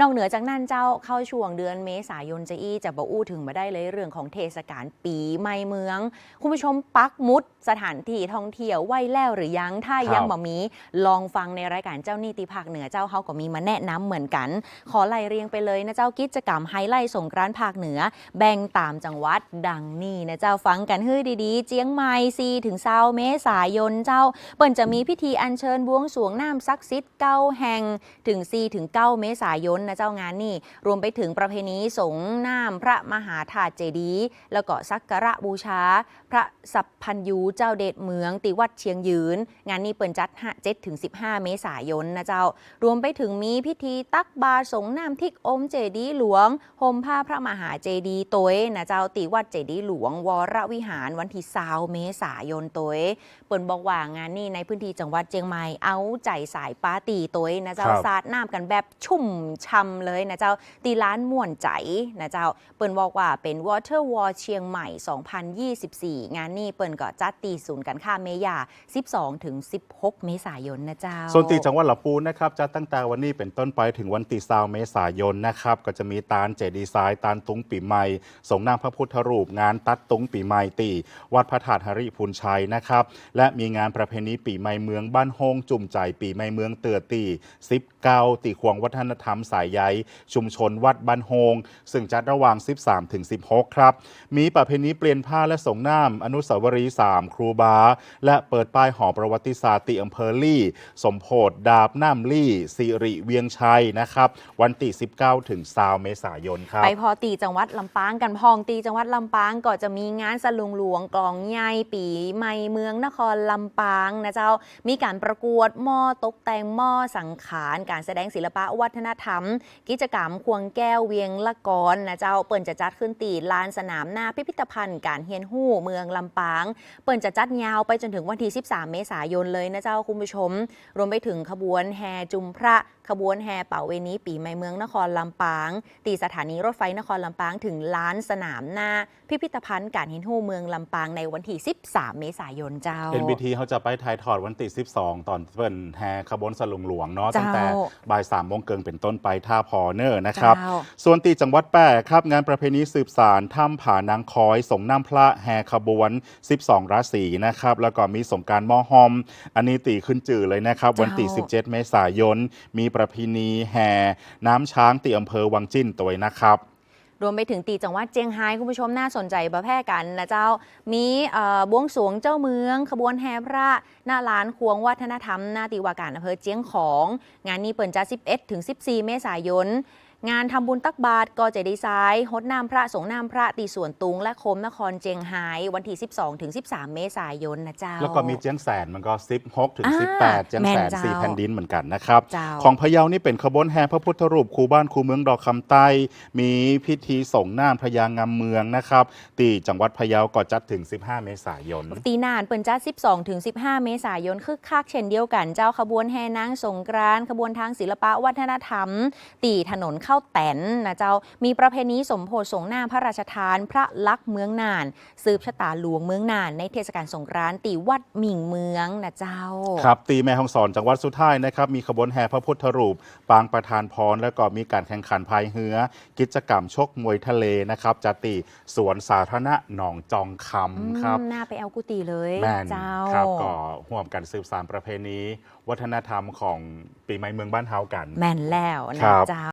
นอกเหนือจากนั้นเจ้าเข้าช่วงเดือนเมษายนจะอี้จะบอู้ถึงมาได้เลยเรื่องของเทศกาลปีใหม่เมือง คุณผู้ชมปักหมุด สถานที่ท่องเที่ยวไหวแล้วหรือยังถ้ายังครับบ่มี ลองฟังในรายการเจ้านี่ติภาคเหนือเจ้าเขาก็มีมาแนะนำเหมือนกัน ขอไล่เรียงไปเลยนะเจ้ากิจกรรมไฮไลท์สงกรานต์ภาคเหนือ แบ่งตามจังหวัดดังนี่นะเจ้าฟังกันฮื้อดีๆ เจียงใหม่ซีถึงเศร้าเมษายนเจ้า เปิ่นจะมีพิธีอัญเชิญบวงสรวงน้ำซักซิดเก้าแห่งถึง4ถึง9เมษายนนะเจ้างานนี่ รวมไปถึงประเพณีสงฆ์น้ำพระมหาธาตุเจดีย์แล้วก็สักการะบูชา พระสัพพัญยูเจ้าเดชเมือง ติวัดเชียงยืน งานนี้เปิ่นจัด7ถึง15เมษายนนะเจ้า รวมไปถึงมีพิธีตักบาตรสงฆ์น้ำทิกอมเจดีย์หลวงห่มผ้าพระมหาเจดีย์โตยนะเจ้าติวัดเจดีย์หลวง วรวิหารวันที่20เมษายนโตยเปิ่นบอกว่างานนี้ในพื้นที่จังหวัดเชียงใหม่เอาใจสายปาร์ตี้โตัวนะเจ้าครับสาดน้ำกันแบบชุ่มช่ำเลยนะเจ้าตีร้านม่วนใจนะเจ้าเปิ่นบอกว่าเป็น Water War เชียงใหม่ 2024 งานนี้เปิ่นก็จัดตีศูนย์การค้าเมยา12 ถึง 16 เมษายนนะเจ้าส่วนตีจังหวัดลำพูนนะครับจะตั้งแต่วันนี้เป็นต้นไปถึงวันตีซาวเมษายนนะครับก็จะมีตาลเจดีไซน์ตาลตุงปีใหม่ส่งนางพระพุทธรูปงานตัดตุงปีใหม่ตีวัดพระธาตุหริพูนชัยนะครับและมีงานประเพณีปีใหม่เมืองบ้านโฮงจุ่มใจปีใหม่เมืองเตือตีสิบเก้าตีควงวัฒนธรรมสายใยชุมชนวัดบ้านโฮง ซึ่งจัดระหว่าง 13 ถึง 16 ครับ มีประเพณีเปลี่ยนผ้าและสงน้ำอนุสาวรีย์สามครูบา และเปิดป้ายหอประวัติศาสตร์ตีอำเภอลี่ สมโพธดาบน้ำลี่สิริเวียงชัยนะครับ วันที่ 19 ถึง20เมษายนครับ ไปพอตีจังหวัดลำปางกันพองตีจังหวัดลำปางก็จะมีงานสลุงหลวงกลองใหญ่ปีใหม่เมืองนครลำปางนะเจ้ามีการประกวดหม้อตกแต่งหม้อสังขาร การแสดงศิลปะวัฒนธรรม กิจกรรมควงแก้วเวียงละกรนะเจ้าเปิ่นจะจัดขึ้นตีลานสนามหน้าพิพิธภัณฑ์การเฮียนหู้เมืองลำปาง เปิ่นจะจัดยาวไปจนถึงวันที่ 13 เมษายนเลยนะเจ้าคุณผู้ชม รวมไปถึงขบวนแห่จุมพระขบวนแห่เป่าเวณีปีใหม่เมืองนครลำปาง ตีสถานีรถไฟนครลำปางถึงล้านสนามหน้า พิพิธภัณฑ์การเห็นหูเมืองลำปางในวันที่ 13 เมษายนเจ้า NBT เขาจะไปถ่ายทอดวันที่12 ตอนเปิ่นแห่ขบวนสลุงหลวงเนาะเจ้าตั้งแต่บ่าย3โมงเกิงเป็นต้นไปท่าพอเนอร์นะครับเจ้าส่วนตีจังหวัดแปร่ครับงานประเพณีสืบสารถ้ำผานางคอยส่งน้ำพระแห่ขบวน 12 ราศีนะครับแล้วก็มีสงกรารมอฮอม อันนี้ตีขึ้นจือเลยนะครับเจ้าวันที่17 เมษายน มีประเพณีแห่น้ำช้างตีอำเภอวังจิ้นตัวนะครับ รวมไปถึงตีจังหวัดเจียงไฮ้คุณผู้ชมน่าสนใจประแพร่กันนะเจ้า มีเอ่อบวงสวงเจ้าเมือง ขบวนแห่พระหน้าร้านควงวัฒนธรรมหน้าตีวาการอำเภอเจียงของ งานนี้เปิดจ้า11ถึง14 เมษายน งานทำบุญตักบาตรก็เจดีไซน์ฮดน้ำพระสงน้ำพระตีส่วนตุง และโคมนครเจียงไฮ้วันที่ 12ถึง13 เมษายนนะเจ้า แล้วก็มีเจียงแสนมันก็16ถึงอ่า18 เจียงแสนแม่นเจ้าสี่แผ่นดินเหมือนกันนะครับเจ้าของพะเยานี่เป็นขบวนแห่พระพุทธรูปคูบ้านคูเมืองดอกคำใต้ มีพิธีส่งน้ำพระยางามเมืองนะครับตีจังหวัดพะเยาก็จัดถึง 15 เมษายนตีนานเปิ่นจัด 12ถึง15 เมษายนคึกคักเช่นเดียวกันเจ้าขบวนแห่นางสงกรานต์ขบวนทางศิลปะวัฒนธรรม ตีถนนเข้าแตนนะเจ้ามีประเพณีสมโพธิสงหน้าพระราชทาน พระลักษณ์เมืองน่าน สืบชะตาหลวงเมืองน่าน ในเทศกาลสงกรานต์ตีวัดหมิ่งเมืองนะเจ้า ครับ ตีแม่ฮ่องสอนจังหวัดสุดท้ายนะครับ มีขบวนแห่พระพุทธรูป ปางประธานพร แล้วก็มีการแข่งขันพายเรือกิจกรรมชกมวยทะเลนะครับจะตีสวนสาธารณะหนองจองคำครับอืมน่าไปเอากุฏิเลยแม่นเจ้าครับก็ห่วมกันสืบสานประเพณี วัฒนธรรมของปีใหม่เมืองบ้านเฮากัน แม่นแล้วนะครับเจ้า